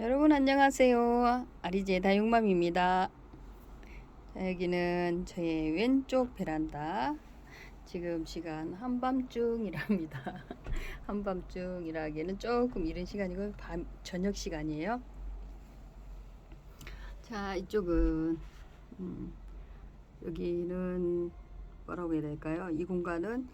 여러분 안녕하세요. 아리제 다육맘입니다. 자, 여기는 저의 왼쪽 베란다. 지금 시간 한밤중이랍니다. 한밤중이라기에는 조금 이른 시간이고 밤 저녁 시간이에요. 자 이쪽은 음, 여기는 뭐라고 해야 될까요? 이 공간은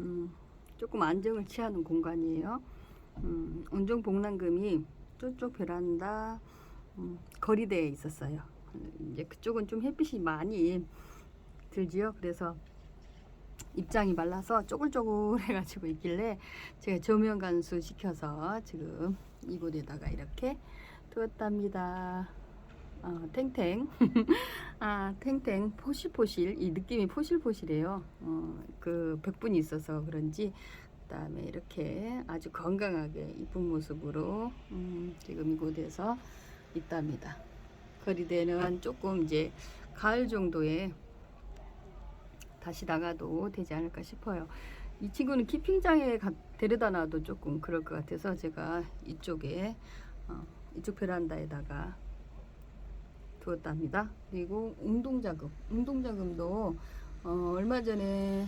음, 조금 안정을 취하는 공간이에요. 음, 온종 복랑금이 저쪽 베란다 음, 거리대에 있었어요. 이제 그쪽은 좀 햇빛이 많이 들지요. 그래서 입장이 말라서 쪼글쪼글해가지고 있길래 제가 조명 간수 시켜서 지금 이곳에다가 이렇게 두었답니다. 어, 탱탱 아 탱탱 포실포실 이 느낌이 포실포실해요. 어, 그 백분이 있어서 그런지 그 다음에 이렇게 아주 건강하게 이쁜 모습으로 음, 지금 이곳에서 있답니다. 거리대는 조금 이제 가을 정도에 다시 나가도 되지 않을까 싶어요. 이 친구는 키핑장에 가, 데려다 놔도 조금 그럴 것 같아서 제가 이쪽에 어, 이쪽 베란다에다가 두었답니다. 그리고 운동자금, 운동자금도 어, 얼마 전에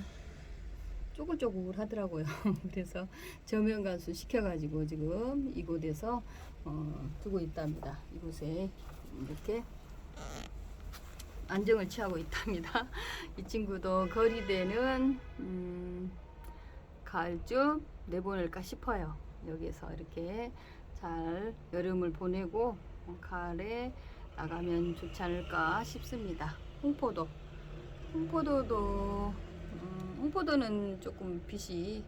쪼글쪼글 하더라고요. 그래서 저면 간수 시켜가지고 지금 이곳에서 어, 두고 있답니다. 이곳에 이렇게 안정을 취하고 있답니다. 이 친구도 거리대는 음, 가을쯤 내보낼까 싶어요. 여기서 이렇게 잘 여름을 보내고 어, 가을에 나가면 좋지 않을까 싶습니다. 홍포도 홍포도도 음, 홍포도는 조금 빛이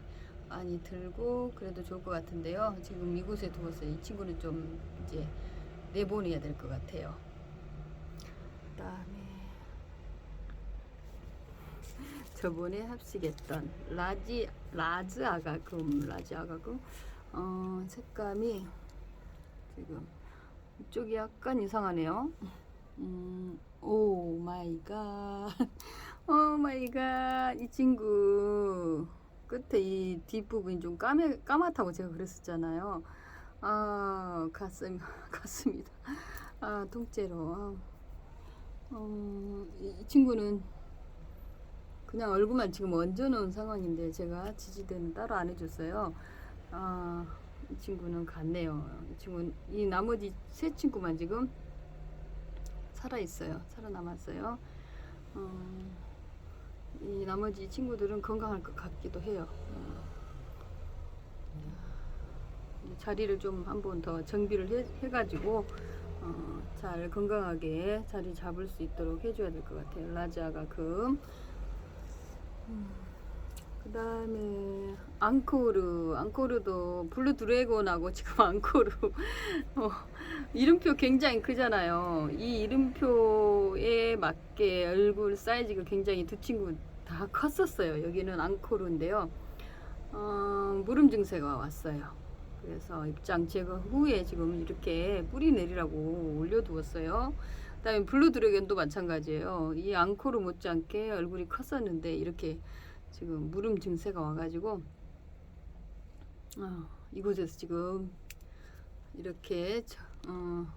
많이 들고 그래도 좋을 것 같은데요. 지금 이곳에 두었어요. 이 친구는 좀 이제 내보내야 될 것 같아요. 그다음에 저번에 합식했던 라지 라즈 아가금 라지 아가금 어, 색감이 지금 이쪽이 약간 이상하네요. 음, 오 마이 갓. 오 마이 갓. 이 친구 끝에 이 뒷부분이 좀 까매, 까맣다고 제가 그랬었잖아요. 아, 가슴, 가슴이다. 아, 통째로. 어, 이, 이 친구는 그냥 얼굴만 지금 얹어놓은 상황인데 제가 지지대는 따로 안 해줬어요. 아, 이 친구는 갔네요. 이 친구는 이 나머지 세 친구만 지금 살아 있어요. 살아남았어요. 어, 이 나머지 친구들은 건강할 것 같기도 해요. 어. 이 자리를 좀 한번 더 정비를 해, 해가지고 어, 잘 건강하게 자리 잡을 수 있도록 해줘야 될 것 같아요. 라지아가 금. 그 다음에 앙코르 앙코르도 블루 드래곤하고 지금 앙코르 어, 이름표 굉장히 크잖아요 이 이름표에 맞게 얼굴 사이즈가 굉장히 두 친구 다 컸었어요. 여기는 앙코르인데요. 어, 무름 증세가 왔어요. 그래서 입장 제거 후에 지금 이렇게 뿌리 내리라고 올려두었어요. 그 다음에 블루 드래곤도 마찬가지예요. 이 앙코르 못지않게 얼굴이 컸었는데 이렇게 지금 무름 증세가 와가지고 어, 이곳에서 지금 이렇게 저- 어,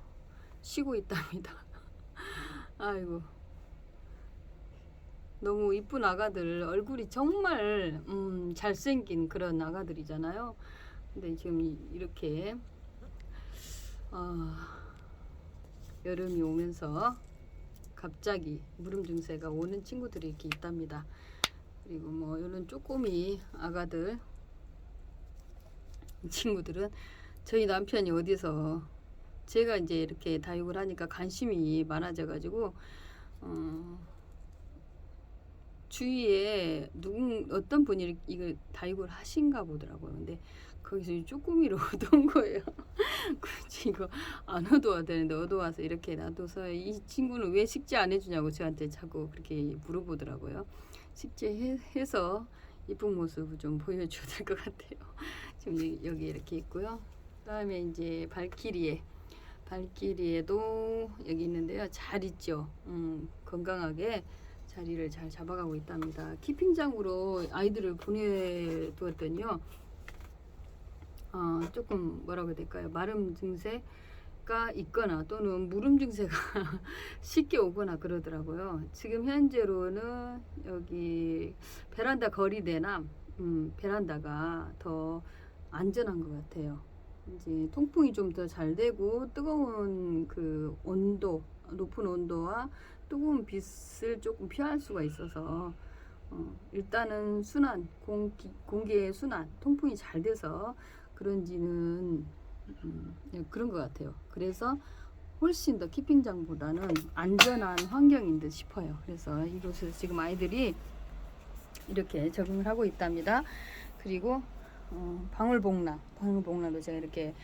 쉬고 있답니다. 아이고 너무 이쁜 아가들 얼굴이 정말 음, 잘생긴 그런 아가들이잖아요. 근데 지금 이- 이렇게 어, 여름이 오면서 갑자기 무름 증세가 오는 친구들이 이렇게 있답니다. 그리고 뭐 이런 쪼꼬미 아가들 이 친구들은 저희 남편이 어디서 제가 이제 이렇게 다육을 하니까 관심이 많아져 가지고 어 주위에 누군 어떤 분이 이거 다육을 하신가 보더라고요. 근데 거기서 이 쪼꼬미를 얻은 거예요. 굳이 이거 안 얻어와야 되는데 얻어와서 이렇게 놔둬서 이 친구는 왜 식재 안 해주냐고 저한테 자꾸 그렇게 물어보더라고요. 식재해서 이쁜 모습을 좀 보여줘야 될 것 같아요. 지금 여기 이렇게 있고요. 그다음에 이제 발키리에 발키리에도 여기 있는데요. 잘 있죠. 음, 건강하게 자리를 잘 잡아가고 있답니다. 키핑장으로 아이들을 보내두었더니요. 어, 조금 뭐라고 해야 될까요? 마름 증세가 있거나 또는 무름 증세가 쉽게 오거나 그러더라고요. 지금 현재로는 여기 베란다 거리대나 음, 베란다가 더 안전한 것 같아요. 이제 통풍이 좀 더 잘 되고 뜨거운 그 온도, 높은 온도와 뜨거운 빛을 조금 피할 수가 있어서 어, 일단은 순환, 공기, 공기의 순환, 통풍이 잘 돼서 그런지는 음, 네, 그런 것 같아요. 그래서 훨씬 더 키핑장보다는 안전한 환경인 듯 싶어요. 그래서 이곳을 지금 아이들이 이렇게 적응을 하고 있답니다. 그리고 어, 방울복랑, 방울복랑도 제가 이렇게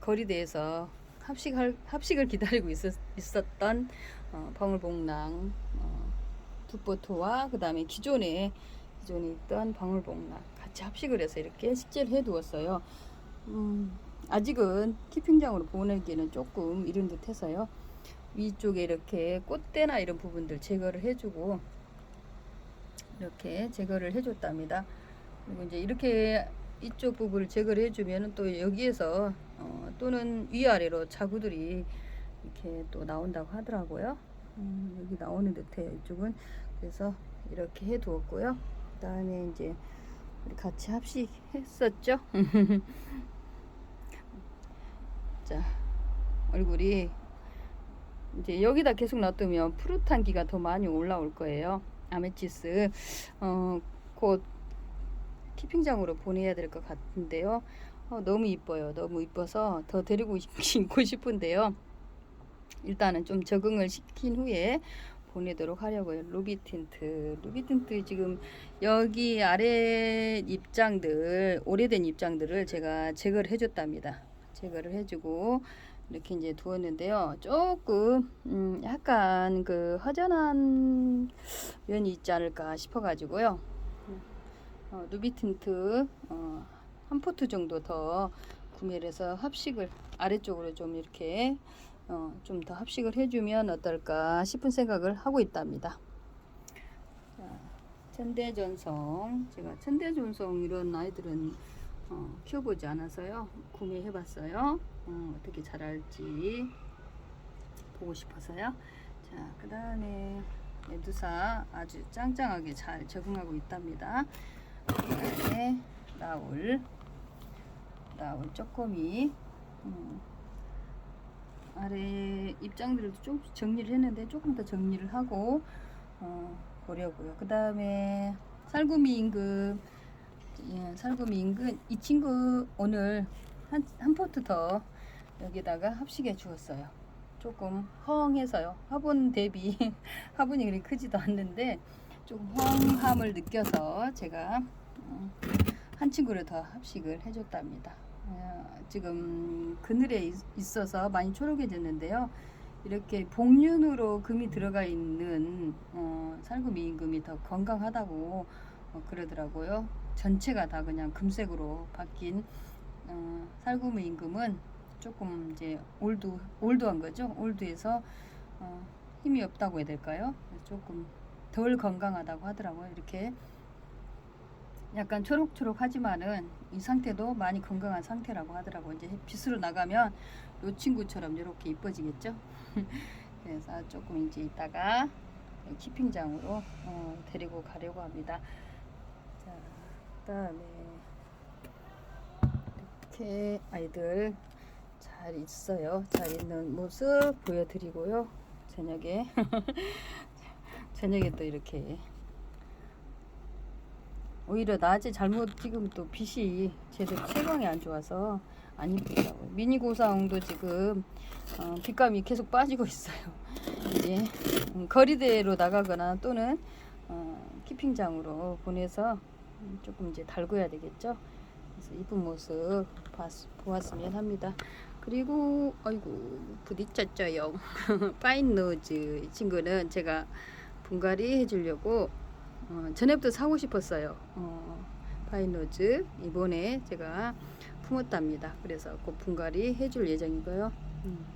거리대에서 합식할, 합식을 기다리고 있었, 있었던 어, 방울복랑 어, 북보토와 그 다음에 기존에 기존에 있던 방울복랑 같이 합식을 해서 이렇게 식재를 해두었어요. 음, 아직은 키핑장으로 보내기에는 조금 이른 듯해서요. 위쪽에 이렇게 꽃대나 이런 부분들 제거를 해주고 이렇게 제거를 해줬답니다. 그리고 이제 이렇게 이쪽 부분을 제거를 해주면은 또 여기에서 어, 또는 위아래로 자구들이 이렇게 또 나온다고 하더라고요. 음, 여기 나오는 듯해요. 이쪽은 그래서 이렇게 해두었고요. 그다음에 이제 우리 같이 합식했었죠. 자 얼굴이 이제 여기다 계속 놔두면 푸릇한기가 더 많이 올라올 거예요. 아메치스 어, 곧 키핑장으로 보내야 될 것 같은데요. 어, 너무 이뻐요. 너무 이뻐서 더 데리고 있고 싶은데요. 일단은 좀 적응을 시킨 후에 보내도록 하려고요. 루비 틴트. 루비 틴트 지금 여기 아래 입장들, 오래된 입장들을 제가 제거를 해줬답니다. 제거를 해주고 이렇게 이제 두었는데요. 조금 음, 약간 그 허전한 면이 있지 않을까 싶어가지고요. 어, 루비 틴트 어, 한 포트 정도 더 구매를 해서 합식을 아래쪽으로 좀 이렇게 어, 좀 더 합식을 해주면 어떨까 싶은 생각을 하고 있답니다. 자, 천대전송 제가 천대전송 이런 아이들은 어, 키워보지 않아서요 구매해봤어요. 어, 어떻게 자랄지 보고 싶어서요. 자, 그 다음에 메두사 아주 짱짱하게 잘 적응하고 있답니다. 그 다음에 나올 나올 쪼꼬미 음, 아래 입장들을 좀 정리를 했는데 조금 더 정리를 하고 어, 보려고요. 그 다음에 살구미 임금 예, 살구미 임금 이 친구 오늘 한, 한 포트 더 여기다가 합식해 주었어요. 조금 허해서요. 화분 대비 화분이 그리 크지도 않는데 조금 허함을 느껴서 제가 어, 한 친구를 더 합식을 해줬답니다. 어, 지금 그늘에 있- 있어서 많이 초록해졌는데요. 이렇게 복륜으로 금이 들어가 있는 어, 살구미 임금이 더 건강하다고 어, 그러더라고요. 전체가 다 그냥 금색으로 바뀐 어, 살구미 임금은 조금 이제 올드 올드한 거죠. 올드해서 어, 힘이 없다고 해야 될까요? 조금 덜 건강하다고 하더라고요. 이렇게 약간 초록초록 하지만은 이 상태도 많이 건강한 상태라고 하더라고요. 이제 빛으로 나가면 이 친구처럼 이렇게 이뻐지겠죠. 그래서 조금 이제 이따가 키핑장으로 어, 데리고 가려고 합니다. 자, 그다음에 이렇게 아이들 잘 있어요. 잘 있는 모습 보여드리고요. 저녁에 저녁에 또 이렇게 오히려 낮에 잘못 지금 또 빛이 제대로 채광이 안 좋아서 안 이쁘더라고요. 미니 고사홍도 지금 어, 빛감이 계속 빠지고 있어요. 이제 음, 거리대로 나가거나 또는 어, 키핑장으로 보내서 음, 조금 이제 달궈야 되겠죠. 그래서 이쁜 모습 봤, 보았으면 합니다. 그리고 아이고 부딪혔죠요. 파인 노즈 이 친구는 제가 분갈이 해주려고 어, 전에부터 사고 싶었어요. 어, 파인로즈 이번에 제가 품었답니다. 그래서 곧 분갈이 해줄 예정이고요. 음,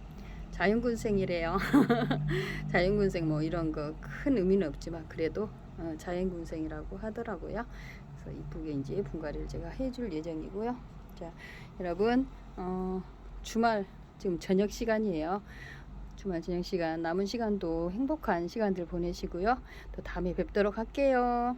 자연군생이래요. 자연군생 뭐 이런 거 큰 의미는 없지만 그래도 어, 자연군생이라고 하더라고요. 그래서 이쁘게 이제 분갈이를 제가 해줄 예정이고요. 자, 여러분 어, 주말 지금 저녁 시간이에요. 주말 저녁 시간 남은 시간도 행복한 시간들 보내시고요. 또 다음에 뵙도록 할게요.